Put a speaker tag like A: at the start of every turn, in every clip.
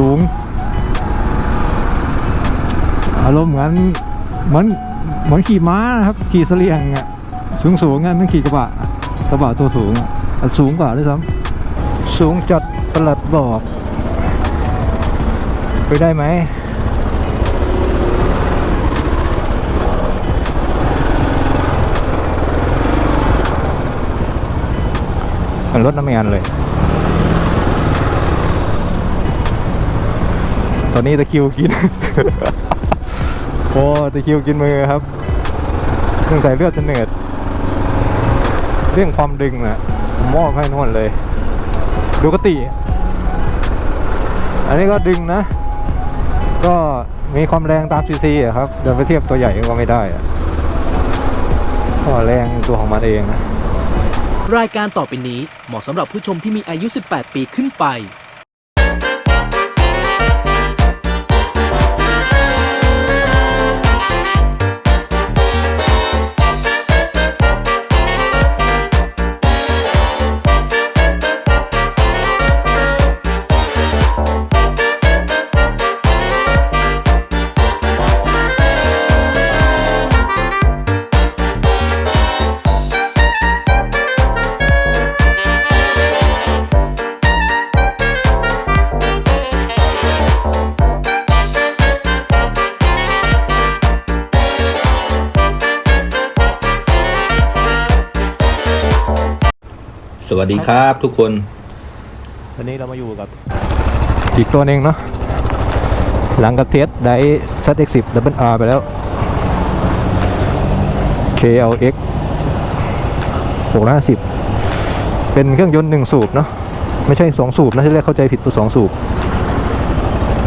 A: สูง
B: อารมณ์เหมือนเหมือนเหมือนขี่ม้าครับ ขี่เสลียงอะสูงสูงอะนั่นขี่กระบะกระบะตัวสูงอะสูงกว่าด้วยซ้ำสูงจัดประหลัดบอกไปได้ไหมมันลดน้ำมันเลย ตอนนี้ตะคิวกิน โอ้ตะคิวกินมือครับเรื่องใส่เลือดจะเหนืดเรื่องความดึงนะมอบให้นวลเลย ดูกติ อันนี้ก็ดึงนะ ก็มีความแรงตามซีซีอะครับเดินไปเทียบตัวใหญ่ก็ไม่ได้อะก็แรงตัวของมันเองนะ
C: รายการต่อไปนี้เหมาะสำหรับผู้ชมที่มีอายุ 18 ปีขึ้นไป
A: สวัสดีครับทุกคน
B: วันนี้เรามาอยู่กับ อีกตัวหนึ่งเนาะหลังกับเทสไดซัดเอ็กสิบดับเบิลอาร์ไปแล้ว KLX หกล้านสิบเป็นเครื่องยนต์หนึ่งสูบเนาะไม่ใช่สองสูบนะที่แรกเข้าใจผิดตัวสองสูบ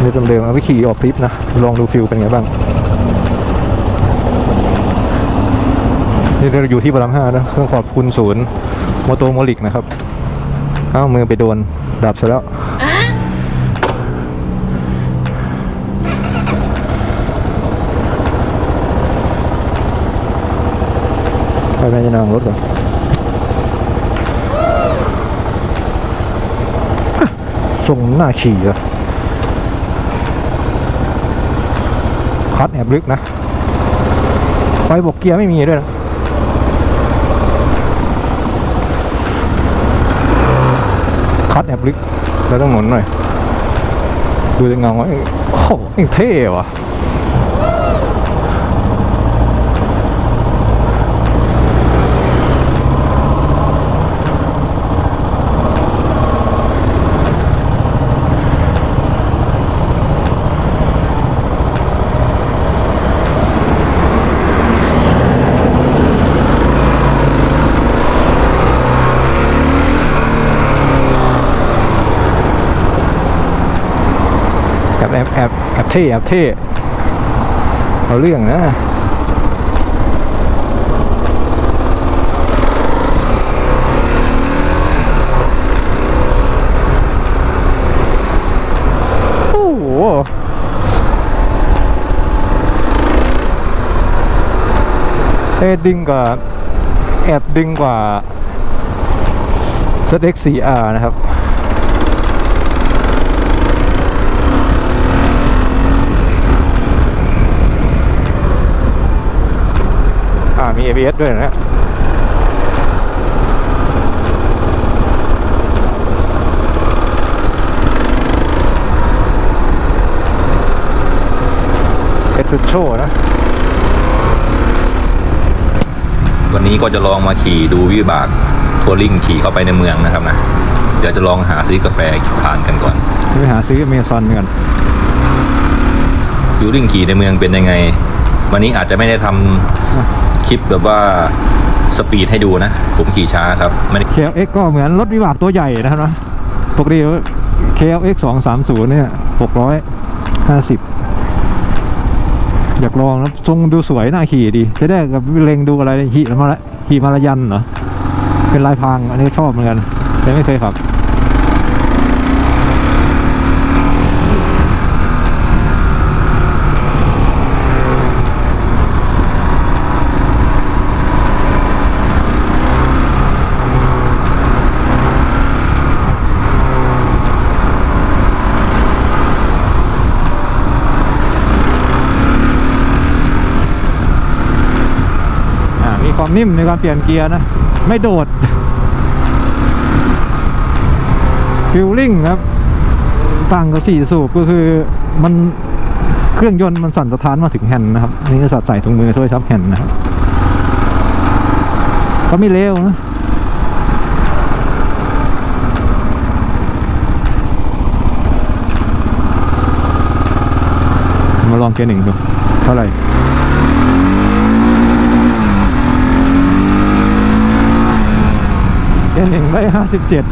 B: นี่เดิมๆเอาไปขี่ออกทริปนะ ลองดูฟิลเป็นไงบ้างนี่เราอยู่ที่พระรามห้านะต้องขอบคุณศูนย์ โมโตโมลิกนะครับเอ้ามือไปโดนดับซะแล้วไปแม่จะนั่งรถก่อนอะส่งหน้าขี่อะคัดแอบลึกนะไฟบอกเกียร์ไม่มีด้วยนะ คัดแอ บลึกแล้วต้องหมุนหน่อย ดูจะเงาไหมโอ้โหยังเท่ว่ะ แอบแอบแอบแอบ เท่แอบเท่เอาเรื่องนะโอ้โหเอ้ดึงกว่าแอบดึงกว่า ZX4R นะครับ อ่ามี ABS ด้วยนะเอสโชนะ
A: วันนี้ก็จะลองมาขี่ดูวิบากทัวริงขี่เข้าไปในเมืองนะครับนะ เดี๋ยวจะลองหาซื้อกาแฟทานกันก่อน
B: ไปหาซื้อเมซอนเหมือนกัน
A: ฟิลลิ่งขี่ในเมืองเป็นยังไง วันนี้อาจจะไม่ได้ทำ คลิปแบบว่าสปีดให้ดูนะ ผมขี่ช้าครับไม่ได้
B: KLX ก็เหมือนรถวิบากตัวใหญ่นะครับนะปกติ KLX 230 เนี่ย 650 อยากลองนะทรงดูสวยน่าขี่ดีจะได้กับเล็งดูอะไรหิมาละหิมาลายันเหรอเป็นลายพรางอันนี้ชอบเหมือนกันแต่ไม่เคยขับ ความนิ่มในการเปลี่ยนเกียร์นะ ไม่โดดฟิลลิ่งครับ ต่างกับสี่สูบก็คือมันเครื่องยนต์มันสั่นสะท้านมาถึงแฮนด์นะครับ อันนี่ก็ใส่ถุงมือช่วยซับแฮนด์นะครับก็ไม่เลวนะมาลองเกียร์หนึ่งดูเท่าไหร่ หนึ่งได้ห้าสิบเจ็ด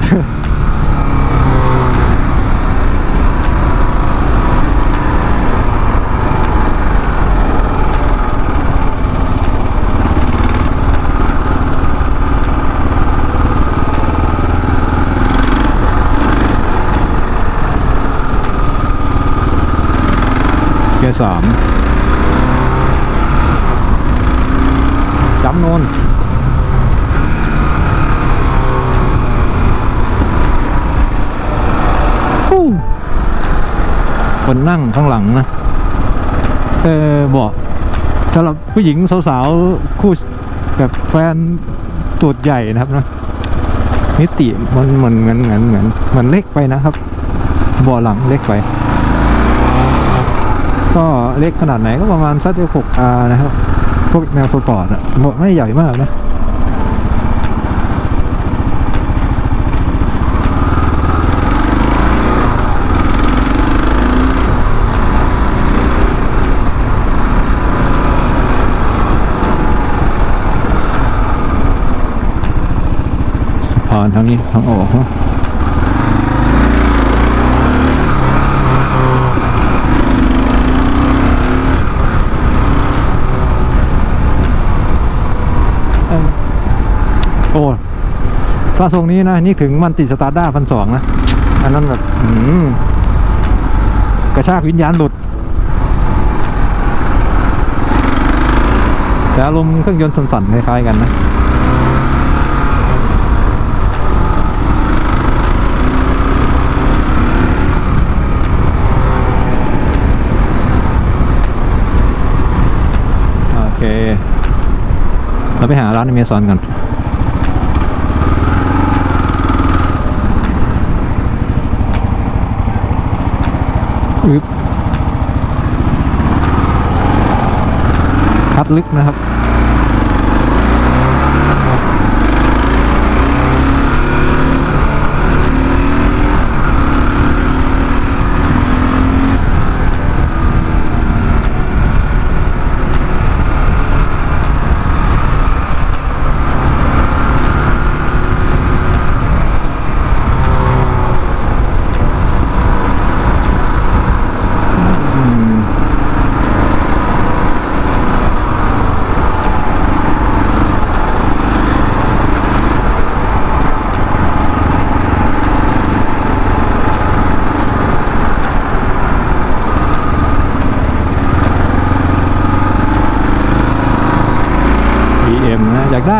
B: เกียร์สามจำนวนฮู้ คนนั่งข้างหลังนะเออบอกสำหรับผู้หญิงสาวๆคู่แบบแฟนตูดใหญ่นะครับนะมิติมันเหมือนเหมือนเหมือนเหมือนเหมือนเล็กไปนะครับเบาะหลังเล็กไป ก็เล็กขนาดไหนก็ประมาณสักหกอานะครับพวกแนวสปอร์ตอะเบาะไม่ใหญ่มากนะ ผ่านทางนี้ทางออกเนอะโอ้ถ้าทรงนี้นะ นี่ถึงมันติสตาร์ด้าพันสองนะ อันนั้นแบบอืมกระชากวิญญาณหลุด แต่อารมณ์เครื่องยนต์สั่นๆคล้ายๆกันนะ โอเค เราไปหาร้านอเมซอนกันอึบคัดลึกนะครับ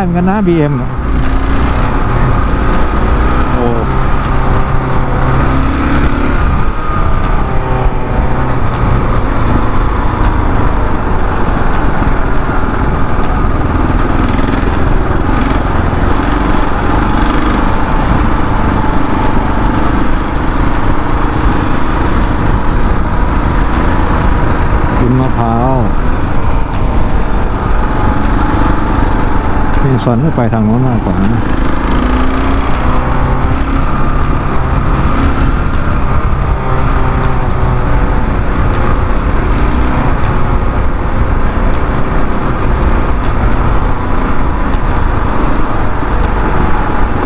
B: เหมือนกันนะ BM เอ็มโอ้ กินมะพร้าวนี่ สอนไม่ไปทางโน้นมากกว่านะ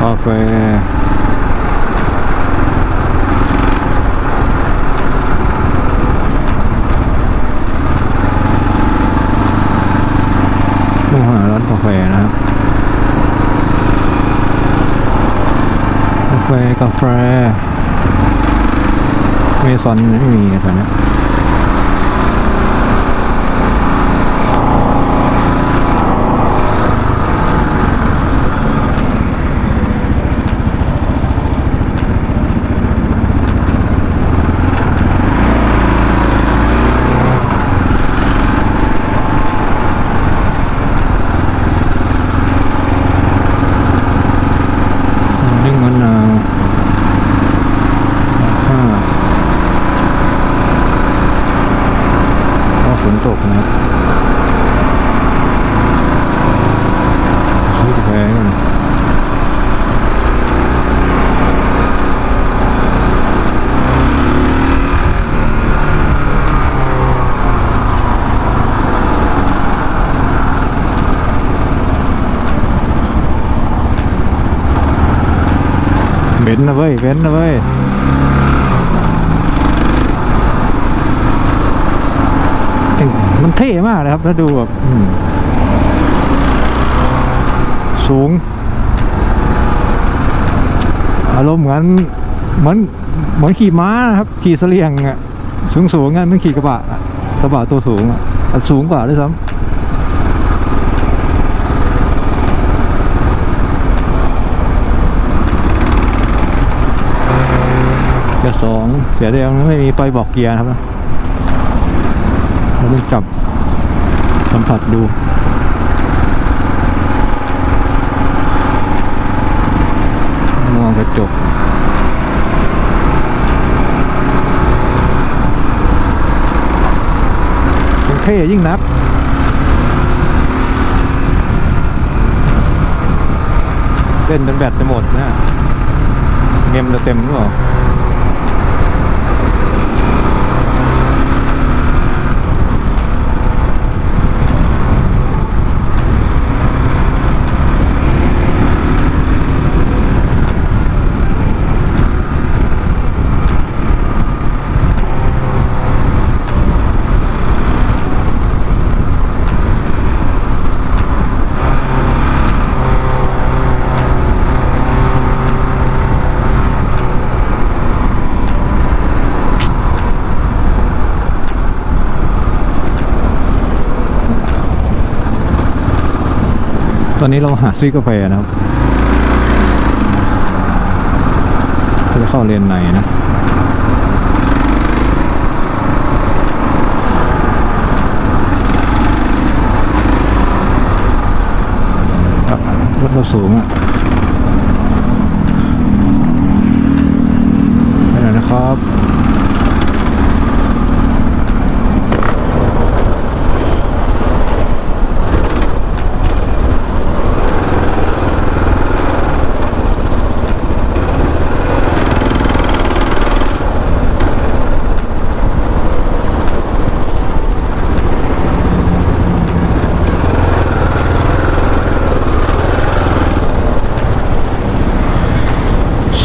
B: กาแฟ กาแฟเมซอนไม่มีแถวเนี้งมันนาวห้าก็ฝนตกนะครับซื้อกาแฟกัน เบนซ์นะเว้ยเบนนะเว้ยมันเท่มากเลยครับถ้าดูแบบสูง อารมณ์เหมือนเหมือนเหมือนขี่ม้านะครับ ขี่เสลียงอะสูงสูงๆกันมันขี่กระบะกระบะตัวสูงอะสูงกว่าด้วยซ้ำ กียร์สองเสียเดียวไม่มีไฟบอกเกียร์ครับเราต้องจับสัมผัสดูมองกระจกยิ่งเท่ยิ่งนักเล่นจนแบตจะหมดนะเกมจะเต็มหรือเปล่า ตอนนี้เราหาซื้อกาแฟนะครับจะเข้าเรียนในนะอะรถเราสูงอะไปหน่อยนะครับ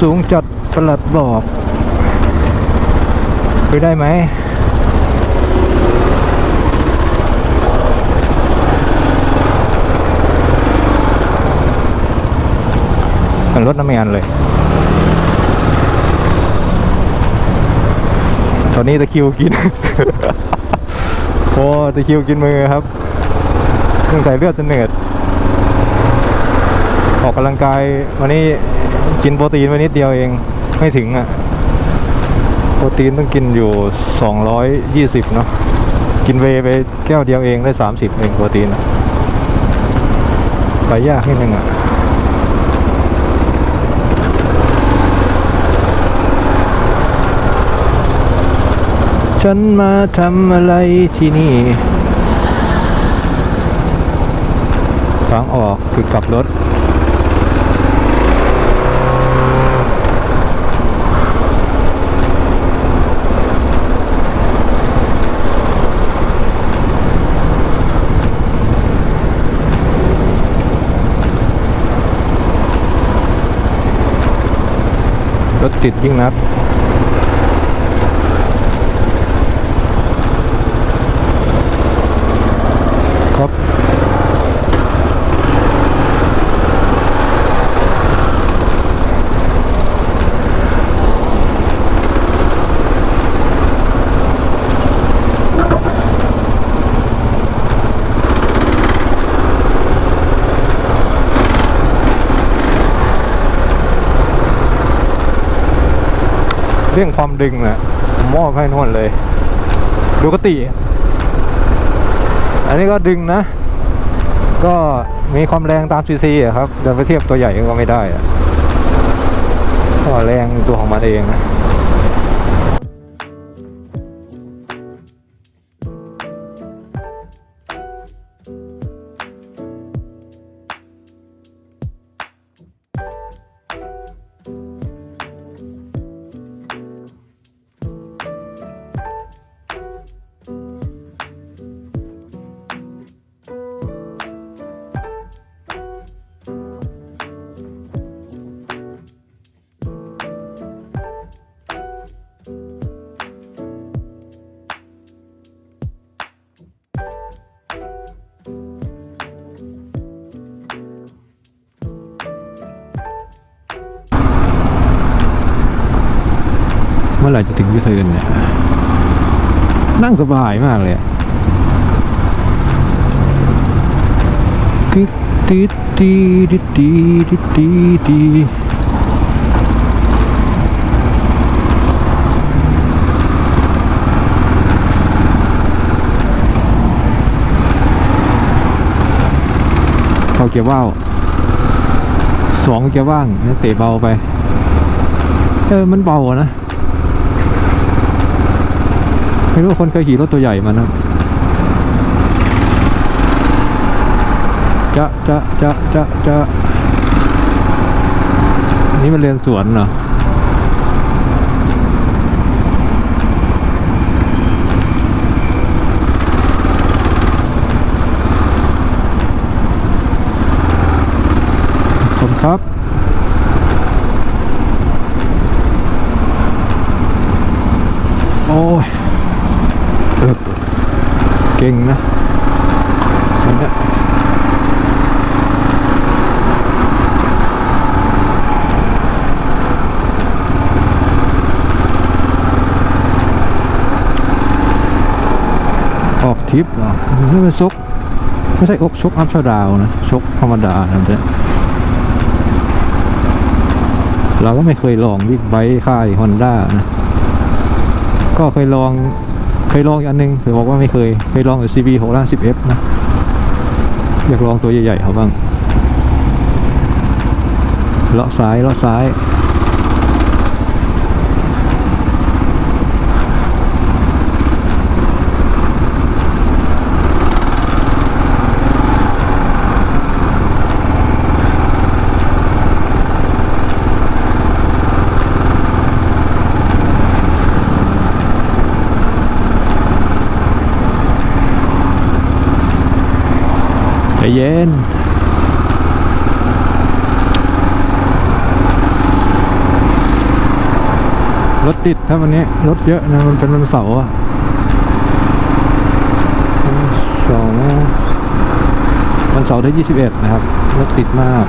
B: สูงจัดประหลัดบอกไปได้ไหมรถน้ำมันเลย ตอนนี้ตะคิวกิน โอ้ตะคิวกินมือครับเพิ่งใส่เลือดจะเหนืด ออกกำลังกายวันนี้กินโปรตีนไปนิดเดียวเองไม่ถึงอะ โปรตีนต้องกินอยู่ 220 เนาะกินเวไปแก้วเดียวเองได้ 30 เองโปรตีนไปยากนิดนึงอะฉันมาทำอะไรที่นี่ทางออกคือกลับรถ ติดยิ่งนัก ครับ ร เรื่องความ ดึงนะมมอบให้นวลเลย ดูกติ อันนี้ก็ดึงนะ ก็มีความแรงตามซีซีอะครับจะไปเทียบตัวใหญ่ก็ไม่ได้อะก็แรงตัวของมันเองนะ เมื่อไหร่จะถึงยูเทิร์นเนี่ย นั่งสบายมากเลยอะติดติดติดติดติดติดติดเข้าเกียร์ว่าวสองเกียร์ว่างเตะเบาไป เออ มันเบาอะนะ ไม่รู้คนเคยขี่รถตัวใหญ่มานะจะจะจะจะจะนี่มันเรียนสวนเหรอ ขอบคุณครับ โอ้ยเออ เก่งนะมันเนี่ยออกทริปเหรอไม่เป็นซกไม่ใช่อกชกอัพชดาวนะชกธรรมดานะเจ๊เราก็ไม่เคยลองบิ๊กไบค์ค่ายฮอนด้านะ ก็เคยลอง เคยลองอีกอันหนึงแต่บอกว่าไม่เคย เคยลองแต่ CB 6 1 0 F นะ อยากลองตัวใหญ่ๆเขาบ้างเลาะซ้ายเลาะซ้าย ใจเย็นรถติดครับวันนี้รถเยอะนะมันเป็นวันเสาร์อะวันเสาร์วันเสาร์ที่21นะครับรถติดมาก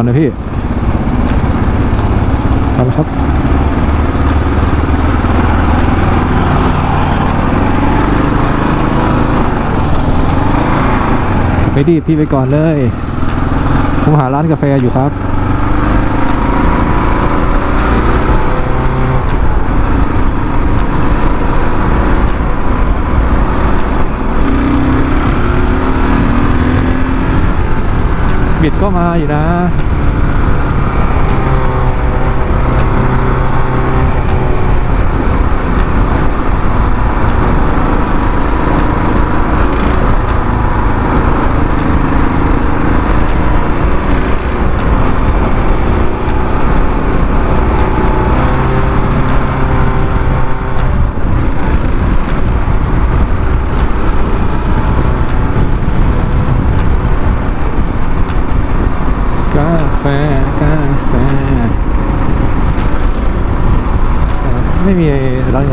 B: อนนะพี่ทำครับไม่ดีพี่ไปก่อนเลย ผมหาร้านกาแฟอยู่ครับ บิดก็มาอยู่นะ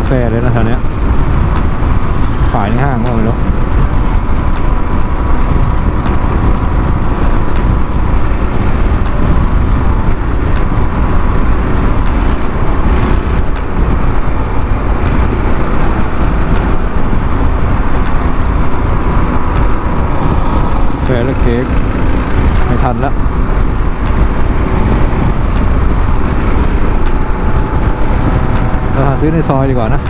B: าแฟเลยนะแถวนี้ ซื้อในซอยดีกว่านะ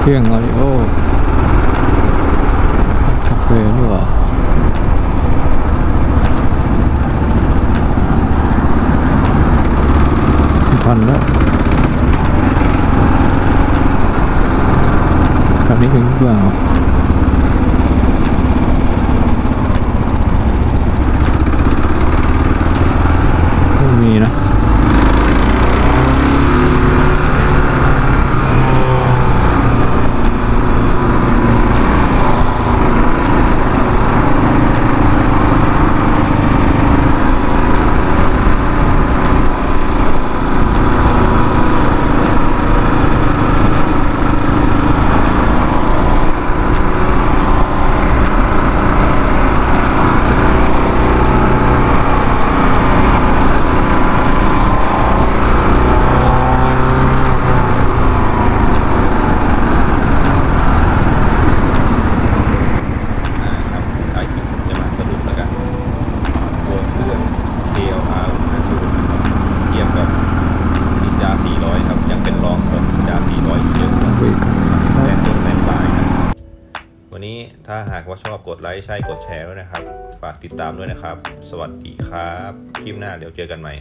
B: เค
A: รื่องเรา 问啊。 ติดตามด้วยนะครับ สวัสดีครับคลิปหน้าเดี๋ยวเจอกันใหม่